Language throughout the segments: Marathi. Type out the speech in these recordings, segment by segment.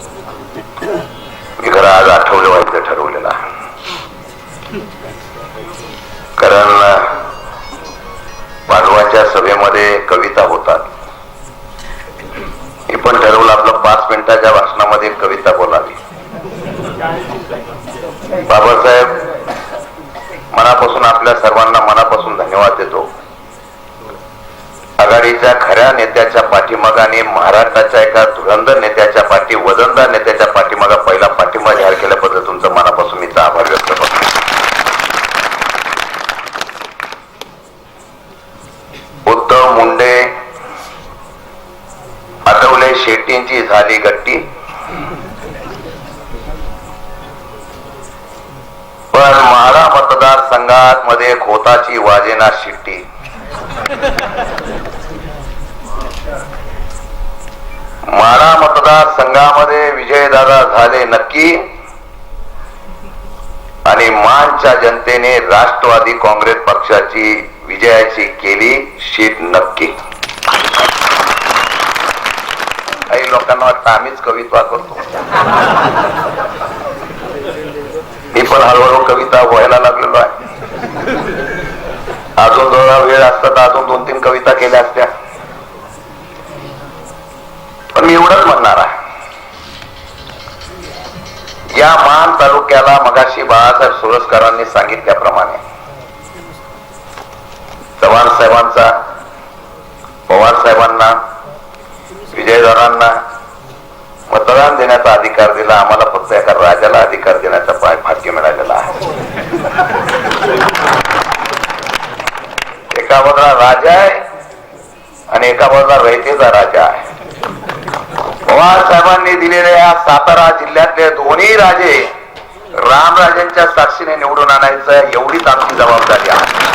मी खरं आज आठवलं व्हायचं ठरवलेलं कारण पांडवांच्या सभेमध्ये कविता होतात. मी पण ठरवलं आपलं पाच मिनिटाच्या भाषणामध्ये कविता बोलावी. बाबासाहेब मनापासून आपल्या सर्वांना मनापासून धन्यवाद देतो. आघाडीच्या खऱ्या नेत्याच्या पाठीमागाने महाराष्ट्राच्या एका धुरंधर नेत्याच्या पाठी वजनदार नेत्याच्या पाठीमागा पहिला पाठिंबा जाहीर केल्याबद्दल तुमचं मनापासून मी आभार व्यक्त करतो उद्धव मुंडे आठवले शेट्टींची झाली गट्टी पण माळा आत मध्ये खोताची वाजेना शिट्टी. माळा मतदारसंघामध्ये विजयदादा झाले नक्की. आणि मानच्या जनतेने राष्ट्रवादी काँग्रेस पक्षाची विजयाची केली शीट नक्की. काही लोकांना वाटतं आम्हीच कविता करतो. मी पण हळूहळू कविता व्हायला लागलेलो आहे. अजून थोडा वेळ असता तर अजून दोन तीन कविता केल्या असत्या. पण मी एवढंच म्हणणार आहे. या मान तालुक्याला मगाशी बाळासाहेब सुरसकरांनी सांगितल्याप्रमाणे चव्हाण साहेबांचा पवार साहेबांना विजयदारांना मतदान देण्याचा अधिकार दिला आम्हाला फक्त एका राजाला अधिकार देण्याचा भा- भाग्य मिळालेला आहे एका बाजूला राजा आहे आणि एका बाजूला रयतेचा राजा आहे पवार साहेबांनी या सातारा जिल्ह्यातले दोन्ही राजे रामराजेंच्या साक्षीने निवडून आणायचं एवढीच आमची जबाबदारी आहे.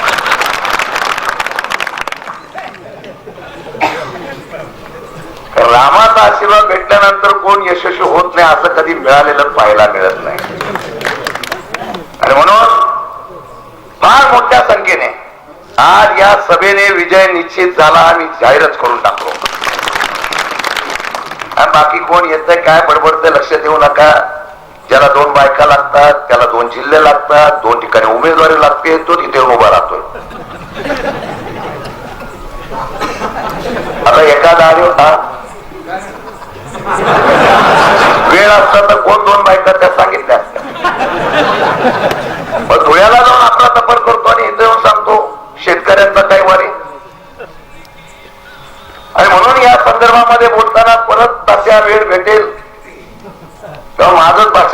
रामाचा आशीर्वाद भेटल्यानंतर कोण यशस्वी होत नाही असं कधी मिळालेलं पाहायला मिळत नाही. आणि म्हणून फार मोठ्या संख्येने आज या सभेने विजय निश्चित झाला आम्ही जाहीरच करून टाकतो बाकी कोण येतंय काय बडबडतंय लक्ष देऊ नका. ज्याला दोन बायका लागतात त्याला दोन जिल्हे लागतात दोन ठिकाणी उमेदवारी लागते तो तिथे उभा राहतोय. आता एखादा आले होता. वेळ असता तर कोण दोन बायका त्या सांगितल्या असतात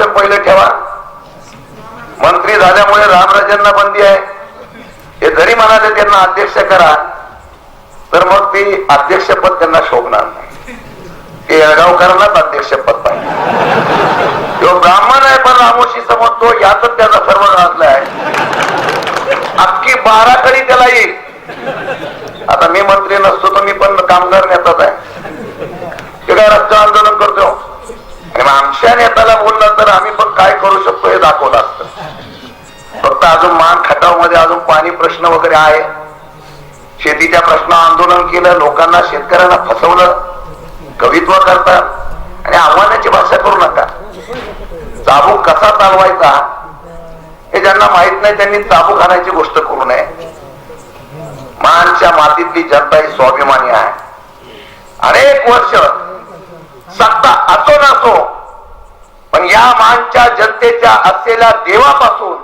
माझंच पहिलं ठेवा. मंत्री झाल्यामुळे रामराजांना बंदी आहे. हे जरी म्हणाले त्यांना अध्यक्ष करा तर मग ती अध्यक्षपद त्यांना शोभणार नाही. ते येळगावकरांनाच अध्यक्षपद पाहिजे. तो ब्राह्मण आहे पण रामोशी समजतो यातच त्याचा सर्व गाजलं आहे. अख्खी बारा कडी त्याला येईल. आता मी मंत्री नसतो तर मी पण कामगार नेताच आहे. ते काय रस्ता आंदोलन करतो. आणि मग आमच्या बोलला तर आम्ही पण काय करू शकतो हे दाखवलं असतं. फक्त अजून मान खटावमध्ये अजून पाणी प्रश्न वगैरे आहे. शेतीच्या प्रश्न आंदोलन केलं लोकांना शेतकऱ्यांना फसवलं कवित्व करतात आणि आव्हानाची भाषा करू नका. चाबूक कसा चालवायचा हे ज्यांना माहीत नाही त्यांनी चाबूक आणायची गोष्ट करू नये. मानच्या मातीतली जनता ही स्वाभिमानी आहे. अनेक वर्ष सत्ता असो नसो पण या मानच्या जनतेच्या असलेल्या देवापासून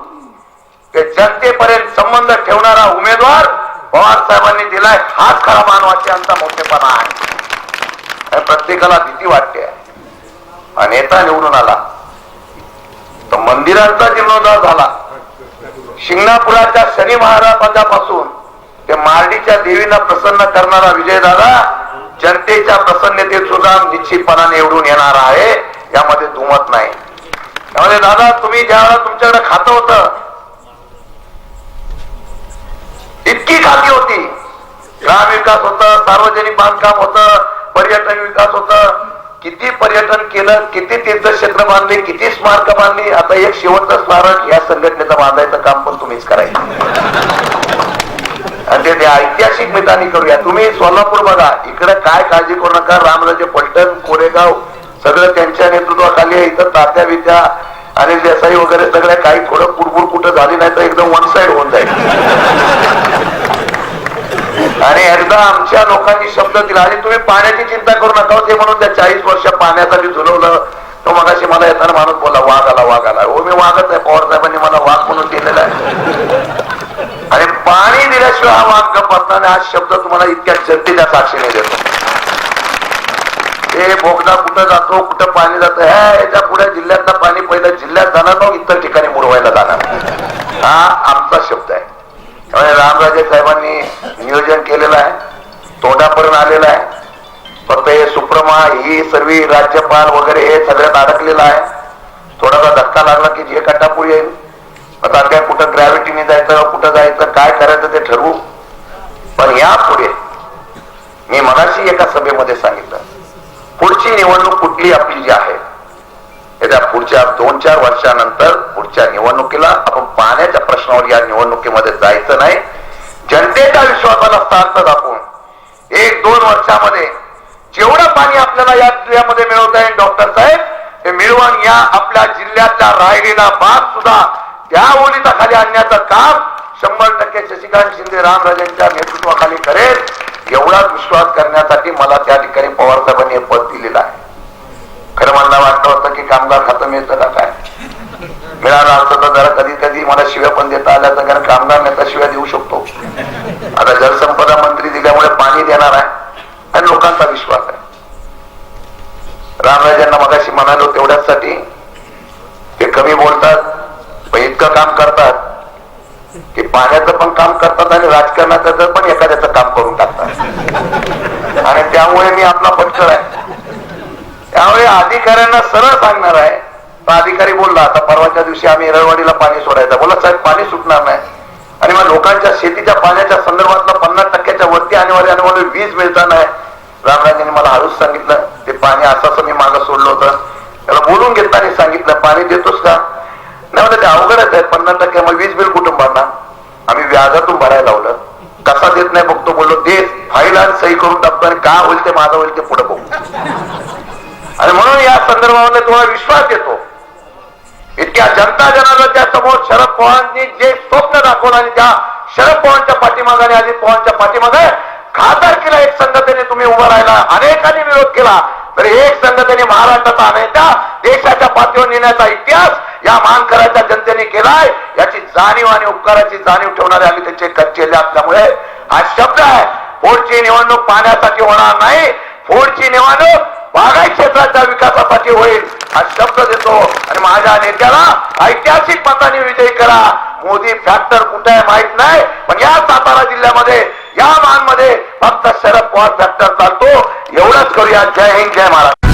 ते जनतेपर्यंत संबंध ठेवणारा उमेदवार पवार साहेबांनी दिलाय. हाच खरा मानवाची आमचा मोठेपणा आहे. प्रत्येकाला भीती वाटते. हा नेता निवडून आला. तर मंदिरांचा जीर्णोद्धार झाला. शिंगणापुराच्या शनी महाराजापासून ते मार्डीच्या देवीला प्रसन्न करणारा विजयदादा जनतेच्या प्रसन्नतेत सुद्धा निश्चितपणाने निवडून येणार आहे. यामध्ये दुमत नाही. त्यामध्ये दादा तुम्ही ज्यावेळेला तुमच्याकडे खातं होतं इतकी खाती होती. ग्राम विकास होत सार्वजनिक बांधकाम होत पर्यटन विकास होत. किती पर्यटन केलं किती तीर्थक्षेत्र बांधले किती स्मारक बांधली आता एक शेवटचं स्मारक या संघटनेचं बांधायचं काम पण तुम्हीच करायचं. आणि ते- ते ऐतिहासिक मितानी करूया. तुम्ही सोलापूर बघा इकडे काय काळजी करू नका. रामराजे पलटण कोरेगाव सगळं त्यांच्या नेतृत्वाखाली आहे. इथं तात्या विद्या आणि देसाई वगैरे सगळ्या काही थोडं कुडबुड कुठं झाली नाही तर एकदम वन साइड होऊन जाईल. आणि एकदा आमच्या लोकांनी शब्द दिला. आणि तुम्ही पाण्याची चिंता करू नका हो. ते म्हणून त्या चाळीस वर्ष पाण्यासाठी झुलवलं. तो मगाशी मला येताना माणूस बोला वाघ आला वाघ आला. हो मी वाघच आहे. पवार साहेबांनी मला वाघ म्हणून दिलेला आहे. आणि पाणी दिल्याशिवाय हा वाघ गप्प आज हा शब्द तुम्हाला इतक्या जनतेच्या साक्षीने देतो. ते बोगदा कुठं जातो कुठं पाणी जातं? ह्या याच्यापुढे जिल्ह्यातलं पाणी पहिलं जिल्ह्यात जाणार मग इतर ठिकाणी मुरवायला जाणार हा आमचा शब्द आहे. त्यामुळे रामराजे साहेबांनी नियोजन केलेलं आहे तोंडापर्यंत आलेलं आहे. फक्त हे सुप्रमा ही सर्व राज्यपाल वगैरे हे सगळ्यात अडकलेलं आहे. थोडासा धक्का लागला की जे कटापूर येईल. आता काय कुठं ग्रॅव्हिटीने जायचं कुठं जायचं काय करायचं ते ठरवू. पण यापुढे मी मनाशी एका सभेमध्ये सांगितलं पुढची निवडणूक कुठली आपली जी आहे? येत्या पुढच्या दोन चार वर्षानंतर पुढच्या निवडणुकीला आपण पाण्याच्या प्रश्नावर या निवडणुकीमध्ये जायचं नाही. जनतेच्या विश्वासाला सार्थ दाखवून एक दोन वर्षामध्ये जेवढं पाणी आपल्याला या जिल्ह्यामध्ये मिळवता येईल डॉक्टर साहेब हे मिळवून या आपल्या जिल्ह्यातला राहिलेला भाग सुद्धा त्या ओलीचा खाली आणण्याचं काम शंभर टक्के शशिकांत शिंदे रामराजेंच्या नेतृत्वाखाली करेल. एवढाच विश्वास करण्यासाठी मला त्या ठिकाणी पवार साहेबांनी हे पद दिलेलं मला वाटलं होतं की कामगार खातं मिळतं का काय? मिळालं असतं तर जरा कधी कधी मला शिव्या पण देता आल्या तर कारण कामगार नेता शिव्या देऊ शकतो. आता जलसंपदा मंत्री दिल्यामुळे पाणी देणार आहे आणि लोकांचा विश्वास आहे. रामराजांना मगाशी म्हणालो तेवढ्याचसाठी ते कमी बोलतात पण इतकं काम करतात की पाण्याचं पण काम करतात आणि राजकारणाचं पण एखाद्याचं काम करून टाकतात. आणि त्यामुळे मी आपला पटकळ आहे. अधिकाऱ्यांना सरळ सांगणार आहे. तर अधिकारी बोलला आता परवाच्या दिवशी आम्ही रळवाडीला पाणी सोडायचं. बोला साहेब पाणी सुटणार नाही. आणि मग लोकांच्या शेतीच्या पाण्याच्या संदर्भातला पन्नास टक्क्याच्या वरती अनिवार्य अनिवार्य वीज मिळता नाही रामराजांनी मला हळूच सांगितलं ते पाणी असं असं मी मागं सोडलं होतं. त्याला बोलून घेताना सांगितलं पाणी देतोस का? नाही म्हणजे ते अवघडच आहे. पन्नास टक्के मग वीज बिल कुठून भरणार आम्ही व्याजातून भरायला लावलं. कसा देत नाही? बघतो बोललो दे फाईल आणि सही करून टाकतो आणि काय होईल ते माझं होईल ते पुढे बघू. संदर्भामध्ये तुम्हाला विश्वास येतो. इतक्या जनता जनार्दनच्या समोर शरद पवारांनी जे स्वप्न दाखवलं आणि त्या शरद पवारांच्या पाठीमागे आणि अजित पवारांच्या पाठीमागे खासदारकीला एक संघटने तुम्ही उभा राहिला अनेकांनी विरोध केला. तर एक संघटने महाराष्ट्राचा आणायचा देशाच्या पातळीवर नेण्याचा इतिहास या मानकराच्या जनतेने केलाय. याची जाणीव आणि उपकाराची जाणीव ठेवणारे आम्ही त्यांचे कच्चेले असल्यामुळे हा शब्द आहे. पुढची निवडणूक पाण्यासाठी होणार नाही. पुढची निवडणूक बागायत क्षेत्राच्या विकासासाठी होईल हा शब्द देतो. आणि माझ्या नेत्याला ऐतिहासिक मताने विजयी करा. मोदी फॅक्टर कुठे आहे माहीत नाही पण या सातारा जिल्ह्यामध्ये या मानमध्ये फक्त शरद पवार फॅक्टर चालतो. एवढंच करूया. जय हिंद जय महाराज